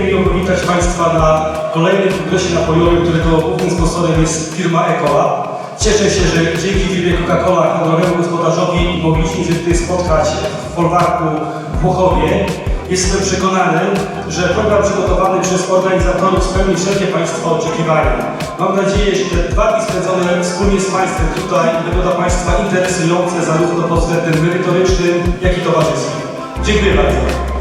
Miło powitać Państwa na kolejnym kongresie napojowym, którego głównym sponsorem jest firma Ekola. Cieszę się, że dzięki firmie Coca-Cola honorowemu gospodarzowi mogliśmy się tutaj spotkać w folwarku w Włochowie. Jestem przekonany, że program przygotowany przez organizatorów spełni wszelkie Państwa oczekiwania. Mam nadzieję, że te dwa dni spędzone wspólnie z Państwem tutaj będą dla Państwa interesujące zarówno pod względem merytorycznym, jak i towarzyskim. Dziękuję bardzo.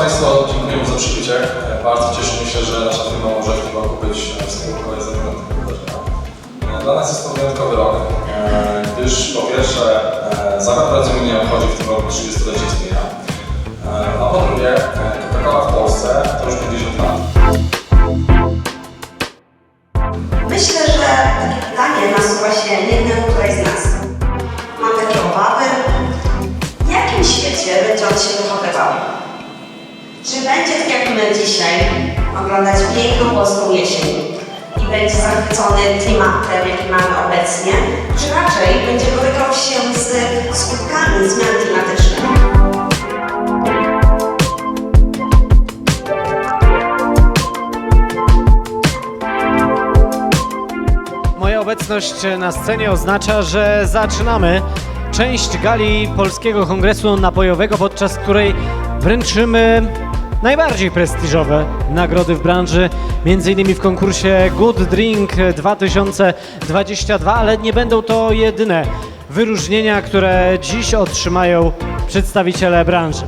Państwo, dziękujemy za przybycie. Bardzo cieszymy się, że nasza firma może w tym roku być tego wydarzenia. E, Dla nas jest to wyjątkowy rok, e, gdyż po pierwsze e, zakład pracy nie obchodzi w tym roku 30-lecie istnienia, E, a po drugie Coca-Cola w Polsce to już 50 lat. Myślę, że takie pytanie nasuwa się jednemu której z nas. Mam takie obawy, w jakim świecie będzie on się wychowywał? Czy będzie tak jak my dzisiaj? Oglądać piękną polską jesień. I będzie zachwycony klimatem, jaki mamy obecnie, czy raczej będzie borykał się z skutkami zmian klimatycznych? Moja obecność na scenie oznacza, że zaczynamy część gali Polskiego Kongresu Napojowego, podczas której wręczymy najbardziej prestiżowe nagrody w branży, innymi w konkursie Good Drink 2022, ale nie będą to jedyne wyróżnienia, które dziś otrzymają przedstawiciele branży.